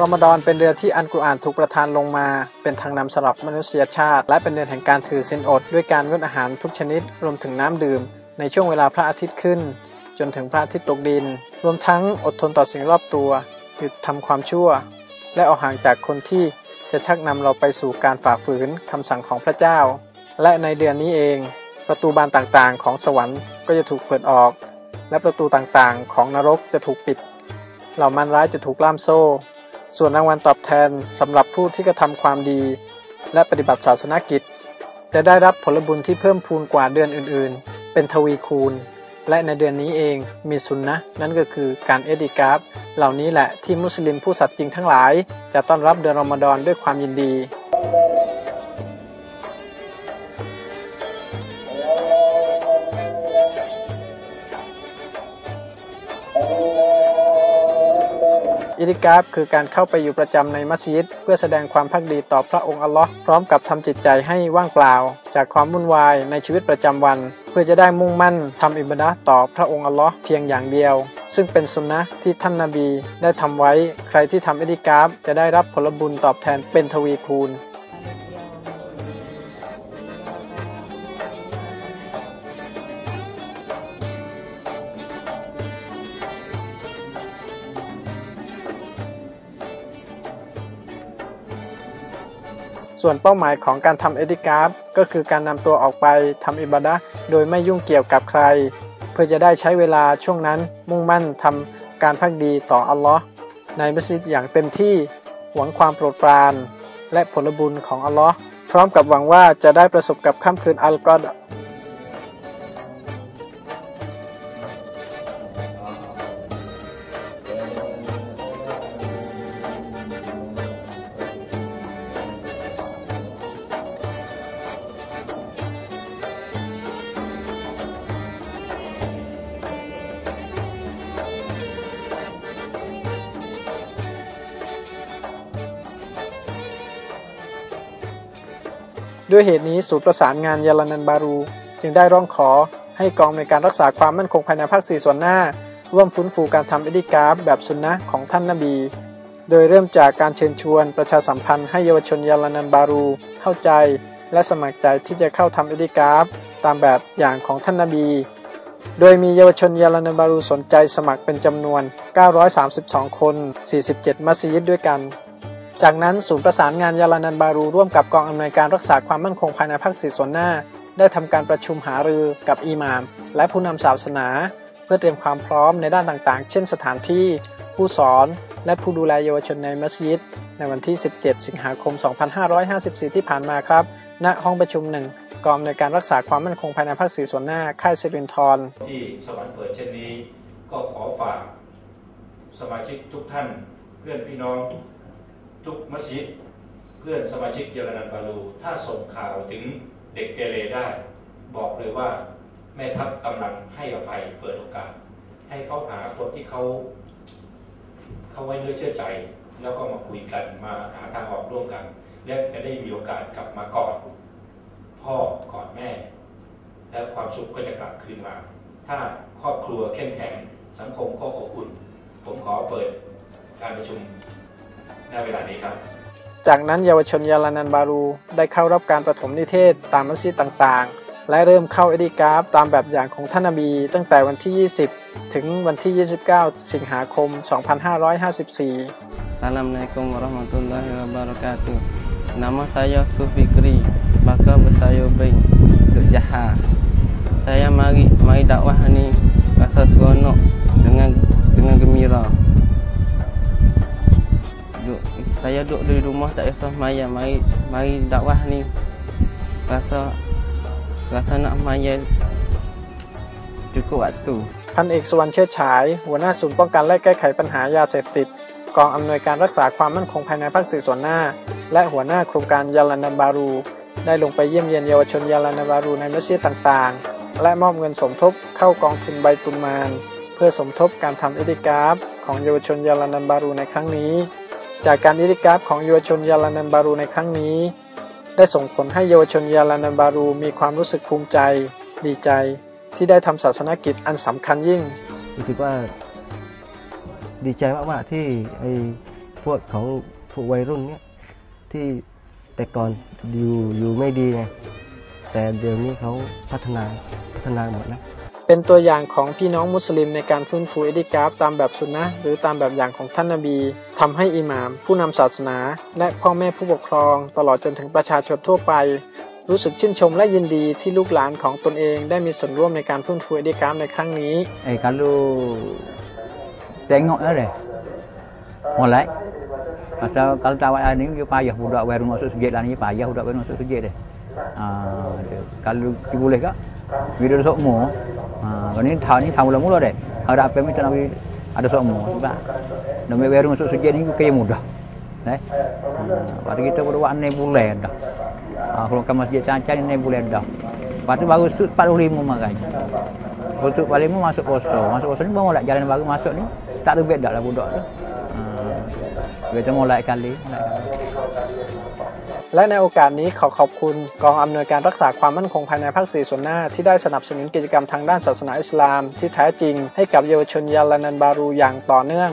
รอมฎอนเป็นเดือนที่อันกุรอานถูกประทานลงมา เป็นทางนำสำหรับมนุษยชาติ และเป็นเดือนแห่งการถือศีลอด ด้วยการงดอาหารทุกชนิด รวมถึงน้ำดื่ม ในช่วงเวลาพระอาทิตย์ขึ้น จนถึงพระอาทิตย์ตกดิน รวมทั้งอดทนต่อสิ่งรอบตัว หยุดทำความชั่ว และออกห่างจากคนที่จะชักนำเราไปสู่การฝ่าฝืนคำสั่งของพระเจ้า และในเดือนนี้เอง ประตูบานต่างๆ ของสวรรค์ก็จะถูกเปิดออก และประตูต่างๆ ของนรกจะถูกปิด เหล่ามันร้ายจะถูกล่ามโซ่ ส่วนรางวัลตอบแทนสำหรับผู้ที่กระทำความดี และปฏิบัติศาสนกิจ จะได้รับผลบุญที่เพิ่มพูนกว่าเดือนอื่น ๆ เป็นทวีคูณ และในเดือนนี้เองมีสุนนะนั่นก็คือการเอดิกราฟเหล่านี้แหละที่มุสลิมผู้สัตย์จริงทั้งหลาย จะต้อนรับเดือนรอมฎอนด้วยความยินดี ติกาฟคือการเข้าไปอยู่ประจำในมัสยิด เพื่อแสดงความภักดีต่อพระองค์อัลลอฮ์พร้อมกับทำจิตใจให้ว่างเปล่า จากความวุ่นวายในชีวิตประจำวัน เพื่อจะได้มุ่งมั่นทำอิบนะต่อพระองค์อัลลอฮ์เพียงอย่างเดียว ซึ่งเป็นสุนนะที่ท่านนาบีได้ทำไว้ ใครที่ทำอิติกาฟจะได้รับผลบุญตอบแทนเป็นทวีคูณ ส่วนเป้าหมายของการทำเอติกาฟก็คือการนำตัวออกไปทำอิบาดะโดยไม่ยุ่งเกี่ยวกับใคร เพื่อจะได้ใช้เวลาช่วงนั้นมุ่งมั่นทำการพักดีต่ออัลลอฮ์ในมัสยิดอย่างเต็มที่หวังความโปรดปราน และผลบุญของอัลลอฮ์พร้อมกับหวังว่าจะได้ประสบกับค่ำคืนอัลกอด ด้วยเหตุนี้ศูนย์ประสานงานยาลานันบารู จึงได้ร้องขอให้กองในการรักษาความมั่นคงภายในภาคสี่ส่วนหน้า ร่วมฟื้นฟูการทำอิดิกาฟแบบสุนนะของท่านนบี โดยเริ่มจากการเชิญชวนประชาสัมพันธ์ให้เยาวชนยาลานันบารู เข้าใจ และสมัครใจที่จะเข้าทำอิดิกาฟตามแบบอย่างของท่านนบี โดยมีเยาวชนยาลานันบารูสนใจสมัครเป็นจำนวน 932 คน 47 มัสยิดด้วยกัน จากนั้นศูนย์ประสานงานยาลานันบารูร่วมกับกองอำนวยการรักษาความมั่นคงภายในภาคสี่ส่วนหน้า ได้ทำการประชุมหารือกับอิหม่าม และผู้นำศาสนา เพื่อเตรียมความพร้อมในด้านต่างๆ เช่นสถานที่ ผู้สอน และผู้ดูแลเยาวชนในมัสยิด ในวันที่ 17 สิงหาคม 2554 ที่ผ่านมาครับ ณห้องประชุมหนึ่งกองในการรักษาความมั่นคงภายในภาคสี่ส่วนหน้า ค่ายเซบินทอนที่สวรรค์เปิดเช่นนี้ ก็ขอฝากสมาชิกทุกท่านเพื่อนพี่น้อง ทุกมัสยิดเพื่อนสมาชิกเยอรนันบาลูถ้าส่งข่าวถึงเด็กเกเรได้ บอกเลยว่าแม่ทัพกำลังให้อภัยเปิดโอกาส ให้เขาหาคนที่เขาเขาไว้เนื้อเชื่อใจ แล้วก็มาคุยกันมาหาทางออกร่วมกัน และจะได้มีโอกาสกลับมากอดพ่อกอดแม่ แล้วความสุขก็จะกลับคืนมา ถ้าครอบครัวเข้มแข็งสังคมก็อบอุ่น ผมขอเปิดการประชุม ณเวลานี้ครับ จากนั้นเยาวชนยาลานันบารูได้เข้ารับการประถมนิเทศตามมัสยิดต่างๆ และเริ่มเข้าเอดีกราฟตามแบบอย่างของท่านนบี ตั้งแต่วันที่ 20 ถึงวันที่ 29 สิงหาคม 2554 Assalamualaikum warahmatullahi wabarakatuh Nama saya Sufikri Bakal bersaya Bing Duk Jaha Saya mari mari dakwah ni Rasa seronok dengan dengan gembira saya duduk di rumah tak rasa maya mari mari dakwah ni rasa rasa nak maya cukup waktu พันเอกสุวรรค์เชิดฉาย หัวหน้าศูนย์ป้องกันและแก้ไขปัญหายาเสพติดกองอำนวยการรักษาความมั่นคงภายในภาคสื่อส่วนหน้า และหัวหน้าโครงการยาลานันบารู ได้ลงไปเยี่ยมเยียนเยาวชนยาลานันบารูในมัสยิดต่างๆ และมอบเงินสมทบเข้ากองทุนใบตุนมาน เพื่อสมทบการทำอิดิกราฟของเยาวชนยาลานันบารูในครั้งนี้ จากการอิริกราฟของเยาวชนยาลานันบารูในครั้งนี้ ได้ส่งผลให้เยาวชนยาลานันบารูมีความรู้สึกภูมิใจ ดีใจ ที่ได้ทำศาสนกิจอันสำคัญยิ่งรู้สึกว่าดีใจมากๆที่ไอพวกของพวกวัยรุ่นเนี่ยที่แต่ก่อนอยู่อยู่ไม่ดีไงแต่เดี๋ยวนี้เขาพัฒนาพัฒนาหมดแล้ว เป็นตัวอย่างของพี่น้องมุสลิมในการฟื้นฟูอิติกาฟตามแบบสุนนะหรือตามแบบอย่างของท่านนาบีทำให้อิหมาม ผู้นำศาสนา และพ่อแม่ผู้ปกครอง ตลอดจนถึงประชาชนทั่วไป รู้สึกชื่นชมและยินดีที่ลูกหลานของตนเองได้มีส่วนร่วมในการฟื้นฟูอิติกาฟในครั้งนี้ Eh kalau tengok dah deh. Molek. Pasal kalau tawak ni dia payah budak baru masuk sujud lah ni payah budak baru masuk sujud deh. Ha dia. kalau boleh kak bila ada sokmo. Ha kalau ni tahun ni tahun mula-mula deh. Kalau ada apa minta Nabi ada sokmo sebab Nabi baru masuk sujud ni kaya mudah. Eh. Ha, pada kita pada waktu ni bulan dah. Ha, kalau ke masjid cancang ni bulan dah. Lepas tu baru sud 45 makanya. Masuk paling masuk poso. Masuk poso ni baru nak jalan baru masuk ni. Tak ada beda lah budak tu. Ha. Kita mulai kali, mulai kali. และในโอกาสนี้ขอขอบคุณกองอำนวยการรักษาความมั่นคงภายในภาคสี่ส่วนหน้า ที่ได้สนับสนุนกิจกรรมทางด้านศาสนาอิสลาม ที่แท้จริงให้กับเยาวชนยาลานันบารูอย่างต่อเนื่อง